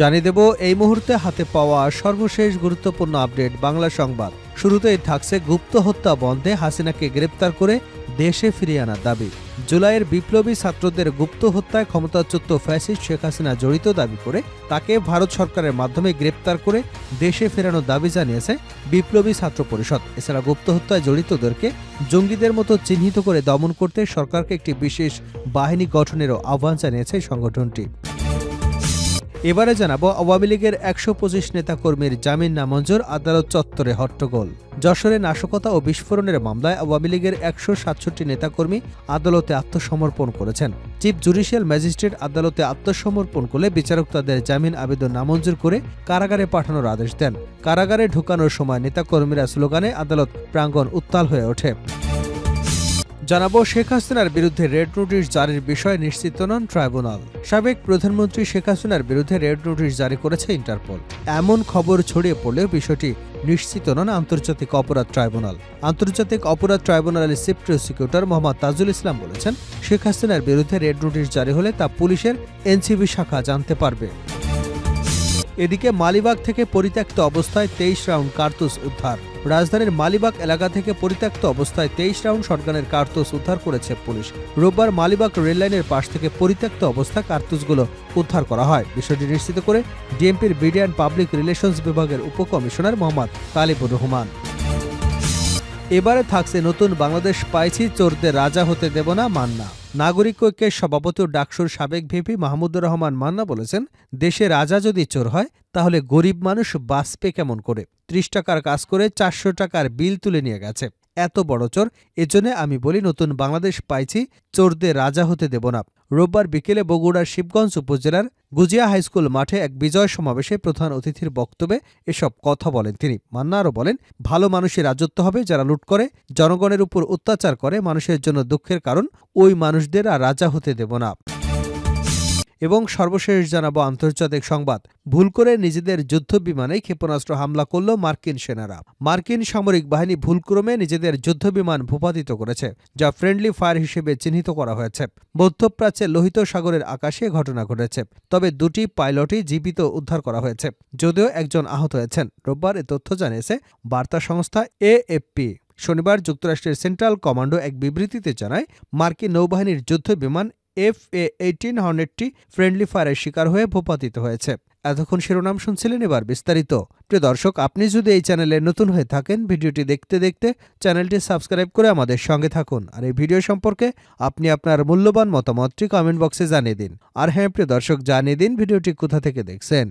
জানিয়ে দেব, এই মুহূর্তে হাতে পাওয়া সর্বশেষ গুরুত্বপূর্ণ আপডেট বাংলা সংবাদ। শুরুতেই থাকছে গুপ্ত হত্যা বন্ধে হাসিনাকে গ্রেপ্তার করে দেশে ফিরিয়ে আনার দাবি। জুলাইয়ের বিপ্লবী ছাত্রদের গুপ্ত হত্যায় ক্ষমতাচ্যুত ফ্যাসিস্ট শেখ হাসিনা জড়িত দাবি করে তাকে ভারত সরকারের মাধ্যমে গ্রেপ্তার করে দেশে ফেরানোর দাবি জানিয়েছে বিপ্লবী ছাত্র পরিষদ। এছাড়া গুপ্ত হত্যায় জড়িতদেরকে জঙ্গিদের মতো চিহ্নিত করে দমন করতে সরকারকে একটি বিশেষ বাহিনী গঠনেরও আহ্বান জানিয়েছে সংগঠনটি। এবারে জানাব আওয়ামী লীগের একশো পঁচিশ নেতাকর্মীর জামিন নামঞ্জুর, আদালত চত্বরে হট্টগোল। যশোরে নাশকতা ও বিস্ফোরণের মামলায় আওয়ামী লীগের একশো সাতষট্টি নেতাকর্মী আদালতে আত্মসমর্পণ করেছেন। চিফ জুডিশিয়াল ম্যাজিস্ট্রেট আদালতে আত্মসমর্পণ করলে বিচারক তাদের জামিন আবেদন নামঞ্জুর করে কারাগারে পাঠানোর আদেশ দেন। কারাগারে ঢুকানোর সময় নেতাকর্মীরা স্লোগানে আদালত প্রাঙ্গণ উত্তাল হয়ে ওঠে। জানাব, শেখ হাসিনার বিরুদ্ধে রেড নোটিশ জারির বিষয়ে নিশ্চিত নন ট্রাইব্যুনাল। সাবেক প্রধানমন্ত্রী শেখ হাসিনার বিরুদ্ধে রেড নোটিশ জারি করেছে ইন্টারপোল। এমন খবর ছড়িয়ে পড়লেও বিষয়টি নিশ্চিত নন আন্তর্জাতিক অপরাধ ট্রাইব্যুনাল। আন্তর্জাতিক অপরাধ ট্রাইব্যুনালের চিফ প্রসিকিউটর মোহাম্মদ তাজুল ইসলাম বলেছেন, শেখ হাসিনার বিরুদ্ধে রেড নোটিশ জারি হলে তা পুলিশের এনসিবি শাখা জানতে পারবে। এদিকে মালিবাগ থেকে পরিত্যক্ত অবস্থায় তেইশ রাউন্ড কার্তুস উদ্ধার। রাজধানীর মালিবাগ এলাকা থেকে পরিত্যক্ত অবস্থায় তেইশ রাউন্ড শটগানের কার্তুস উদ্ধার করেছে পুলিশ। রোববার মালিবাগ রেললাইনের পাশ থেকে পরিত্যক্ত অবস্থা কার্তুসগুলো উদ্ধার করা হয়। বিষয়টি নিশ্চিত করে ডিএমপির মিডিয়া অ্যান্ড পাবলিক রিলেশনস বিভাগের উপকমিশনার মোহাম্মদ তালিবুর রহমান। এবারে থাকছে নতুন বাংলাদেশ পাইছি চোরদের রাজা হতে দেব না মান্না। নাগরিক ঐক্যের সভাপতি ও ডাকসুর সাবেক ভিপি মাহমুদুর রহমান মান্না বলেছেন, দেশে রাজা যদি চোর হয়, তাহলে গরিব মানুষ বাঁচবে কেমন করে? ত্রিশ টাকার কাজ করে চারশো টাকার বিল তুলে নিয়ে গেছে। এত বড় চোর, এজন্য আমি বলি নতুন বাংলাদেশ পাইছি, চোরদের রাজা হতে দেব না। রোববার বিকেলে বগুড়ার শিবগঞ্জ উপজেলার গুজিয়া হাইস্কুল মাঠে এক বিজয় সমাবেশে প্রধান অতিথির বক্তব্যে এসব কথা বলেন তিনি। মান্না আরও বলেন, ভালো মানুষের রাজত্ব হবে যারা লুট করে, জনগণের উপর অত্যাচার করে, মানুষের জন্য দুঃখের কারণ, ওই মানুষদের আর রাজা হতে দেব না। এবং সর্বশেষ জানাব আন্তর্জাতিক সংবাদ। ভুল করে নিজেদের যুদ্ধ বিমানে ক্ষেপণাস্ত্র হামলা করল মার্কিন সেনারা। মার্কিন সামরিক বাহিনী ভুলক্রমে নিজেদের যুদ্ধ বিমান ভূপাতিত করেছে, যা ফ্রেন্ডলি ফায়ার হিসেবে চিহ্নিত করা হয়েছে। মধ্যপ্রাচ্যের লোহিত সাগরের আকাশে ঘটনা ঘটেছে, তবে দুটি পাইলটই জীবিত উদ্ধার করা হয়েছে, যদিও একজন আহত হয়েছেন। রোববার এ তথ্য জানিয়েছে বার্তা সংস্থা এএফপি। শনিবার যুক্তরাষ্ট্রের সেন্ট্রাল কমান্ডো এক বিবৃতিতে জানায়, মার্কিন নৌবাহিনীর যুদ্ধ বিমান এফ এ এইটিন হর্নেটটি ফ্রেন্ডলি ফায়ারের শিকার হয়ে ভূপাতিত হয়েছে। এতক্ষণ শিরোনাম শুনছিলেন এবার বিস্তারিত। প্রিয় দর্শক, আপনি যদি এই চ্যানেলে নতুন হয়ে থাকেন, ভিডিওটি দেখতে দেখতে চ্যানেলটি সাবস্ক্রাইব করে আমাদের সঙ্গে থাকুন। আর এই ভিডিও সম্পর্কে আপনি আপনার মূল্যবান মতামতটি কমেন্ট বক্সে জানিয়ে দিন। আর হ্যাঁ প্রিয় দর্শক, জানিয়ে দিন ভিডিওটি কোথা থেকে দেখছেন।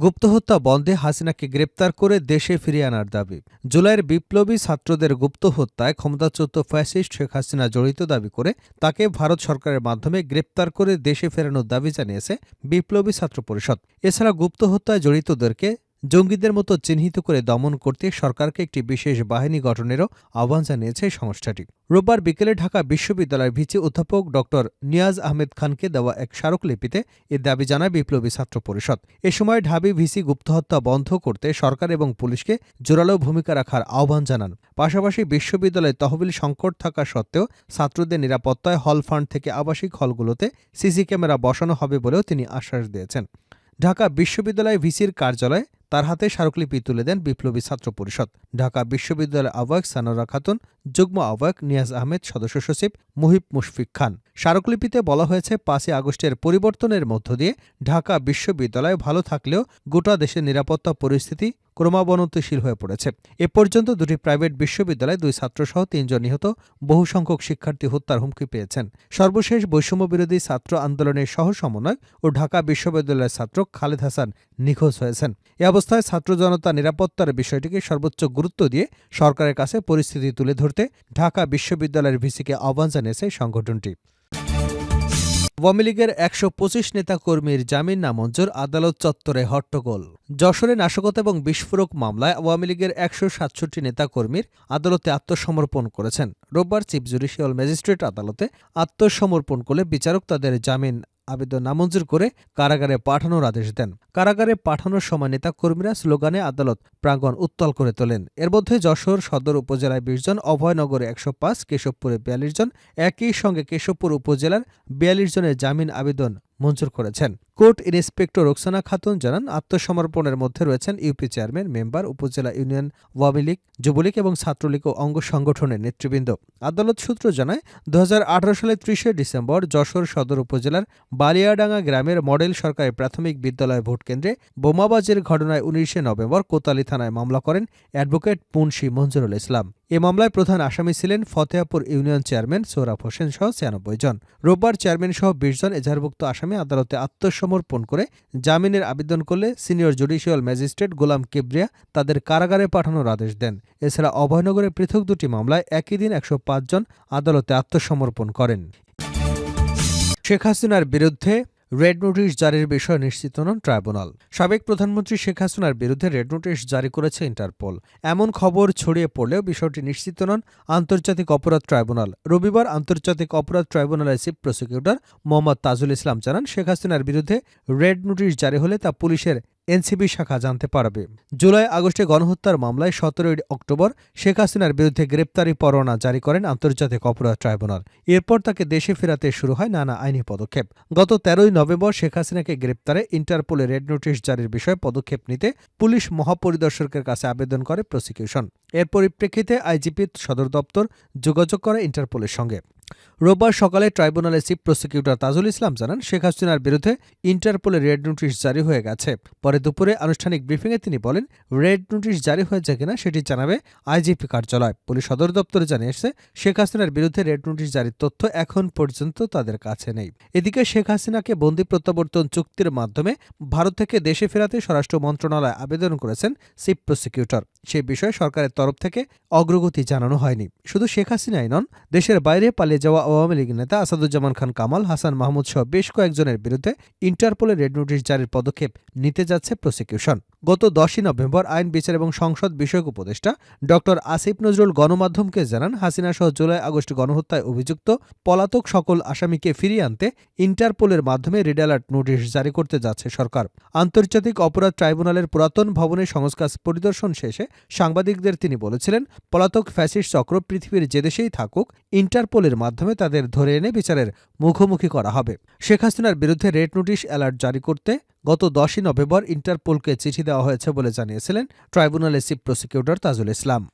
গুপ্তহত্যা বন্ধে হাসিনাকে গ্রেপ্তার করে দেশে ফিরিয়ে আনার দাবি। জুলাইয়ের বিপ্লবী ছাত্রদের গুপ্ত হত্যায় ক্ষমতাচ্যুত ফ্যাসিস্ট শেখ হাসিনা জড়িত দাবি করে তাকে ভারত সরকারের মাধ্যমে গ্রেপ্তার করে দেশে ফেরানোর দাবি জানিয়েছে বিপ্লবী ছাত্র পরিষদ। এছাড়া গুপ্তহত্যায় জড়িতদেরকে জঙ্গিদের মতো চিহ্নিত করে দমন করতে সরকারকে একটি বিশেষ বাহিনী গঠনেরও আহ্বান জানিয়েছে সংস্থাটি। রোববার বিকেলে ঢাকা বিশ্ববিদ্যালয়ের ভিচি অধ্যাপক ড. নিয়াজ আহমেদ খানকে দেওয়া এক স্মারকলিপিতে এ দাবি জানায় বিপ্লবী ছাত্র পরিষদ। এ সময় ঢাবি ভিসি গুপ্তহত্যা বন্ধ করতে সরকার এবং পুলিশকে জোরালো ভূমিকা রাখার আহ্বান জানান। পাশাপাশি বিশ্ববিদ্যালয়ে তহবিল সংকট থাকা সত্ত্বেও ছাত্রদের নিরাপত্তায় হল ফান্ড থেকে আবাসিক হলগুলোতে সিসি ক্যামেরা বসানো হবে বলেও তিনি আশ্বাস দিয়েছেন। ঢাকা বিশ্ববিদ্যালয় ভিসির কার্যালয়ে তার হাতে স্মারকলিপি তুলে দেন বিপ্লবী ছাত্র পরিষদ। ঢাকা বিশ্ববিদ্যালয়ের আহ্বায়ক সানোরা খাতুন, যুগ্ম আহ্বায়ক নিয়াজ আহমেদ, সদস্য সচিব মুহিব মুশফিক খান। স্মারকলিপিতে বলা হয়েছে, পাঁচই আগস্টের পরিবর্তনের মধ্য দিয়ে ঢাকা বিশ্ববিদ্যালয় ভালো থাকলেও গোটা দেশের নিরাপত্তা পরিস্থিতি ক্রমাবনতিশীল হয়ে পড়েছে। এ পর্যন্ত দুটি প্রাইভেট বিশ্ববিদ্যালয়ে দুই ছাত্রসহ তিনজন নিহত বহু সংখ্যক শিক্ষার্থী হত্যার হুমকি পেয়েছেন। সর্বশেষ বৈষম্যবিরোধী ছাত্র আন্দোলনের সহ সমন্বয় ও ঢাকা বিশ্ববিদ্যালয়ের ছাত্র খালেদ হাসান নিখোঁজ হয়েছেন। এ অবস্থায় ছাত্র জনতা নিরাপত্তার বিষয়টিকে সর্বোচ্চ গুরুত্ব দিয়ে সরকারের কাছে পরিস্থিতি তুলে ধরতে ঢাকা বিশ্ববিদ্যালয়ের ভিসিকে আহ্বান জানিয়েছে সংগঠনটি। আওয়ামী লীগের একশো পঁচিশ নেতাকর্মীর জামিন নামঞ্জুর, আদালত চত্বরে হট্টগোল। যশোরে নাশকতা এবং বিস্ফোরক মামলায় আওয়ামী লীগের একশো সাতষট্টি নেতাকর্মীর আদালতে আত্মসমর্পণ করেছেন। রোববার চিফ জুডিশিয়াল ম্যাজিস্ট্রেট আদালতে আত্মসমর্পণ করলে বিচারক তাদের জামিন আবেদন নামঞ্জুর করে কারাগারে পাঠানোর আদেশ দেন। কারাগারে পাঠানোর সময় নেতাকর্মীরা স্লোগানে আদালত প্রাঙ্গণ উত্তল করে তোলেন। এর মধ্যে যশোর সদর উপজেলায় বিশ জন, অভয়নগরে একশো পাঁচ, কেশবপুরে বিয়াল্লিশ জন, একই সঙ্গে কেশবপুর উপজেলার বিয়াল্লিশ জনের জামিন আবেদন মঞ্জুর করেছেন। কোর্ট ইন্সপেক্টর রোকসানা খাতুন জানান, আত্মসমর্পণের মধ্যে রয়েছেন UP chairman, member, upazila union, Awami League, Jubo League এবং ছাত্রলীগ ও অঙ্গ সংগঠনের নেতৃবৃন্দ। আদালত সূত্র জানায় দু সালের ত্রিশে ডিসেম্বর যশোর সদর উপজেলার বালিয়াডাঙ্গা গ্রামের মডেল সরকারি প্রাথমিক বিদ্যালয় ভোট কেন্দ্রে বোমাবাজির ঘটনায় উনিশে নভেম্বর কোতালি থানায় মামলা করেন অ্যাডভোকেট মুন্সি মঞ্জুরুল ইসলাম। এ মামলায় প্রধান আসামি ছিলেন ফতেহাপুর ইউনিয়ন চেয়ারম্যান সোহরাব হোসেন সহ ছিয়ানব্বই জন। রোববার চেয়ারম্যান সহ বিশ জন এজাহারভুক্ত আসামি আদালতে আত্মসমর্পণ করে জামিনের আবেদন করলে senior judicial magistrate Golam Kibria তাদের কারাগারে পাঠানোর আদেশ দেন। এছাড়া অভয়নগরের পৃথক দুটি মামলায় একই দিন একশো জন আদালতে আত্মসমর্পণ করেন। শেখ হাসিনার বিরুদ্ধে রেড নোটিশ জারির বিষয়ে নিশ্চিত নন ট্রাইব্যুনাল। সাবেক প্রধানমন্ত্রী শেখ হাসিনার বিরুদ্ধে রেড নোটিশ জারি করেছে ইন্টারপোল। এমন খবর ছড়িয়ে পড়লেও বিষয়টি নিশ্চিত নন আন্তর্জাতিক অপরাধ ট্রাইব্যুনাল। রবিবার আন্তর্জাতিক অপরাধ ট্রাইব্যুনালের চিফ প্রসিকিউটর মোহাম্মদ তাজুল ইসলাম জানান, শেখ হাসিনার বিরুদ্ধে রেড নোটিশ জারি হলে তা পুলিশের এনসিবি শাখা জানতে পারবে। জুলাই আগস্টে গণহত্যার মামলায় সতেরোই অক্টোবর শেখ হাসিনার বিরুদ্ধে গ্রেপ্তারি পরোয়ানা জারি করেন আন্তর্জাতিক অপরাধ ট্রাইব্যুনাল। এরপর তাকে দেশে ফেরাতে শুরু হয় নানা আইনি পদক্ষেপ। গত তেরোই নভেম্বর শেখ হাসিনাকে গ্রেপ্তারে ইন্টারপোলে রেড নোটিশ জারির বিষয়ে পদক্ষেপ নিতে পুলিশ মহাপরিদর্শকের কাছে আবেদন করে প্রসিকিউশন। এর পরিপ্রেক্ষিতে আইজিপি সদর দপ্তর যোগাযোগ করে ইন্টারপোলের সঙ্গে। রোববার সকালে ট্রাইব্যুনালের চিফ প্রসিকিউটর তাজুল ইসলাম জানান, শেখ হাসিনার বিরুদ্ধে ইন্টারপোলে রেড নোটিশ জারি হয়ে গেছে। পরে দুপুরে আনুষ্ঠানিক ব্রিফিংয়ে তিনি বলেন, রেড নোটিশ জারি হয়েছে কিনা সেটি জানাবে আইজিপি কার্যালয়। পুলিশ সদর দপ্তরে জানিয়েছে, শেখ হাসিনার বিরুদ্ধে রেড নোটিশ জারির তথ্য এখন পর্যন্ত তাদের কাছে নেই। এদিকে শেখ হাসিনাকে বন্দি প্রত্যাবর্তন চুক্তির মাধ্যমে ভারত থেকে দেশে ফেরাতে স্বরাষ্ট্র মন্ত্রণালয় আবেদন করেছেন চিফ প্রসিকিউটর। সে বিষয়ে সরকারের তরফ থেকে অগ্রগতি জানানো হয়নি। শুধু শেখ হাসিনাই নন, দেশের বাইরে পালিয়ে যাওয়া আওয়ামী লীগ নেতা আসাদুজ্জামান খান কামাল, হাসান মাহমুদ সহ বেশ কয়েকজনের বিরুদ্ধে ইন্টারপোলে রেড নোটিশ জারির পদক্ষেপ নিতে যাচ্ছে প্রসিকিউশন। গত দশই নভেম্বর আইন, বিচার এবং সংসদ বিষয়ক উপদেষ্টা ড. আসিফ নজরুল গণমাধ্যমকে জানান, হাসিনা সহ জুলাই আগস্ট গণহত্যায় অভিযুক্ত পলাতক সকল আসামিকে ফিরিয়ে আনতে ইন্টারপোলের মাধ্যমে রেড অ্যালার্ট নোটিশ জারি করতে যাচ্ছে সরকার। আন্তর্জাতিক অপরাধ ট্রাইব্যুনালের পুরাতন ভবনের সংস্কার পরিদর্শন শেষে সাংবাদিকদের তিনি বলেছিলেন, পলাতক ফ্যাসিস্ট চক্র পৃথিবীর যে দেশেই থাকুক, ইন্টারপোলের মাধ্যমে তাদের ধরে এনে বিচারের মুখোমুখি করা হবে। শেখ হাসিনার বিরুদ্ধে রেড নোটিশ অ্যালার্ট জারি করতে গত দশই নভেম্বর ইন্টারপোলকে চিঠি দেওয়া হয়েছে বলে জানিয়েছিলেন ট্রাইব্যুনালের চিফ প্রসিকিউটর তাজুল ইসলাম।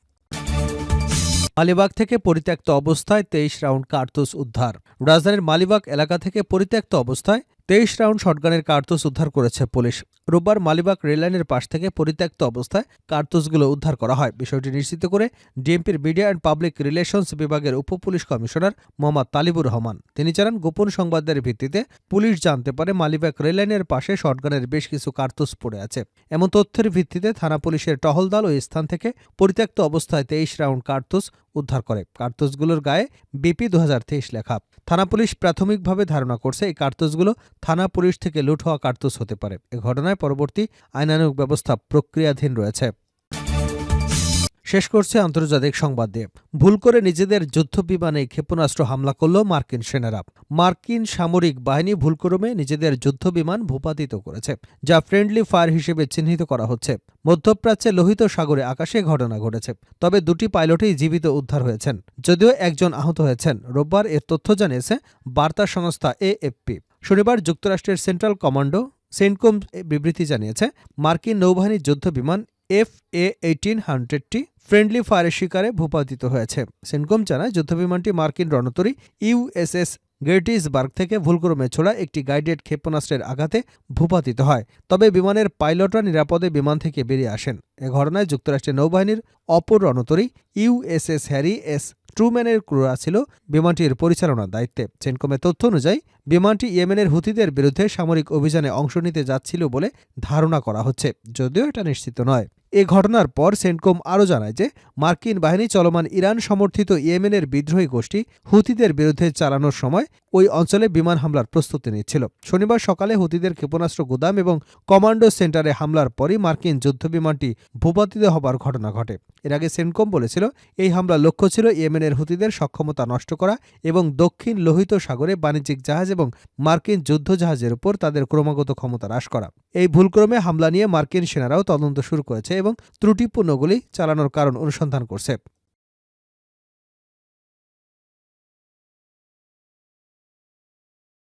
মালিবাগ থেকে পরিত্যক্ত অবস্থায় তেইশ রাউন্ড কার্তুস উদ্ধার। রাজধানীর মালিবাগ এলাকা থেকে পরিত্যক্ত অবস্থায় তেইশ রাউন্ড শটগানের কার্তুস উদ্ধার করেছে পুলিশ। রোববার মালিবাগ রেললাইনের পাশ থেকে পরিত্যক্ত অবস্থায় কার্তুসগুলো উদ্ধার করা হয়। বিষয়টি নিশ্চিত করে ডিএমপির মিডিয়া অ্যান্ড পাবলিক রিলেশনস বিভাগের উপপুলিশ কমিশনার মোহাম্মদ তালিবুর রহমান। তিনি জানান, গোপন সংবাদের ভিত্তিতে পুলিশ জানতে পারে মালিবাগ রেললাইনের পাশে শটগানের বেশ কিছু কার্তুস পড়ে আছে। এমন তথ্যের ভিত্তিতে থানা পুলিশের টহল দল ওই স্থান থেকে পরিত্যক্ত অবস্থায় তেইশ রাউন্ড কার্তুস উদ্ধার করে। কার্তুসগুলোর গায়ে বিপি দু হাজার তেইশ লেখা। থানা পুলিশ প্রাথমিকভাবে ধারণা করছে এই কার্তুসগুলো থানা পুলিশ থেকে লুট হওয়া কার্তুস হতে পারে। এ ঘটনায় পরবর্তী আইনানুগ ব্যবস্থা প্রক্রিয়াধীন রয়েছে। শেষ করছে আন্তর্জাতিক সংবাদ দিয়ে। ভুল করে নিজেদের যুদ্ধ বিমানে ক্ষেপণাস্ত্র হামলা করল মার্কিন সেনারা। মার্কিন সামরিক বাহিনী ভুলক্রমে নিজেদের যুদ্ধ বিমান ভূপাতিত করেছে, যা ফ্রেন্ডলি ফায়ার হিসেবে চিহ্নিত করা হচ্ছে। মধ্যপ্রাচ্যে লোহিত সাগরে আকাশে ঘটনা ঘটেছে, তবে দুটি পাইলটই জীবিত উদ্ধার হয়েছেন। যদিও একজন আহত হয়েছেন, রোববার এর তথ্য জানিয়েছে বার্তা সংস্থা এএফপি। শনিবার যুক্তরাষ্ট্রের সেন্ট্রাল কমান্ডো সেন্টকম বিবৃতি জানিয়েছে, মার্কিন নৌবাহিনীর যুদ্ধ বিমান এফ এ এইটিন হান্ড্রেডটি ফ্রেন্ডলি ফায়ারের শিকারে ভূপাতিত হয়েছে। সেনকম জানায়, যুদ্ধবিমানটি মার্কিন রণতরী ইউএসএস গেটিসবার্গ থেকে ভুলক্রমে ছোড়া একটি গাইডেড ক্ষেপণাস্ত্রের আঘাতে ভূপাতিত হয়। তবে বিমানের পাইলটরা নিরাপদে বিমান থেকে বেরিয়ে আসেন। এ ঘটনায় যুক্তরাষ্ট্রের নৌবাহিনীর অপর রণতরী ইউএসএস হ্যারি এস ট্রুম্যানের ক্রুরা ছিল বিমানটির পরিচালনার দায়িত্বে। সেনকমের তথ্য অনুযায়ী, বিমানটি ইয়েমেনের হুতিদের বিরুদ্ধে সামরিক অভিযানে অংশ নিতে যাচ্ছিল বলে ধারণা করা হচ্ছে, যদিও এটা নিশ্চিত নয়। এ ঘটনার পর সেন্টকম আরও জানায় যে, মার্কিন বাহিনী চলমান ইরান সমর্থিত ইয়েমেনের বিদ্রোহী গোষ্ঠী হুতিদের বিরুদ্ধে চালানোর সময় ওই অঞ্চলে বিমান হামলার প্রস্তুতি নিচ্ছিল। শনিবার সকালে হুতিদের ক্ষেপণাস্ত্র গুদাম এবং কমান্ডো সেন্টারে হামলার পরই মার্কিন যুদ্ধবিমানটি ভূপাতিত হবার ঘটনা ঘটে। এর আগে সেনকম বলেছিল, এই হামলার লক্ষ্য ছিল ইয়েমেনের হুতিদের সক্ষমতা নষ্ট করা এবং দক্ষিণ লোহিত সাগরে বাণিজ্যিক জাহাজ এবং মার্কিন যুদ্ধজাহাজের উপর তাদের ক্রমাগত ক্ষমতা হ্রাস করা। এই ভুলক্রমে হামলা নিয়ে মার্কিন সেনারাও তদন্ত শুরু করেছে এবং ত্রুটিপূর্ণগুলি চালানোর কারণ অনুসন্ধান করছে।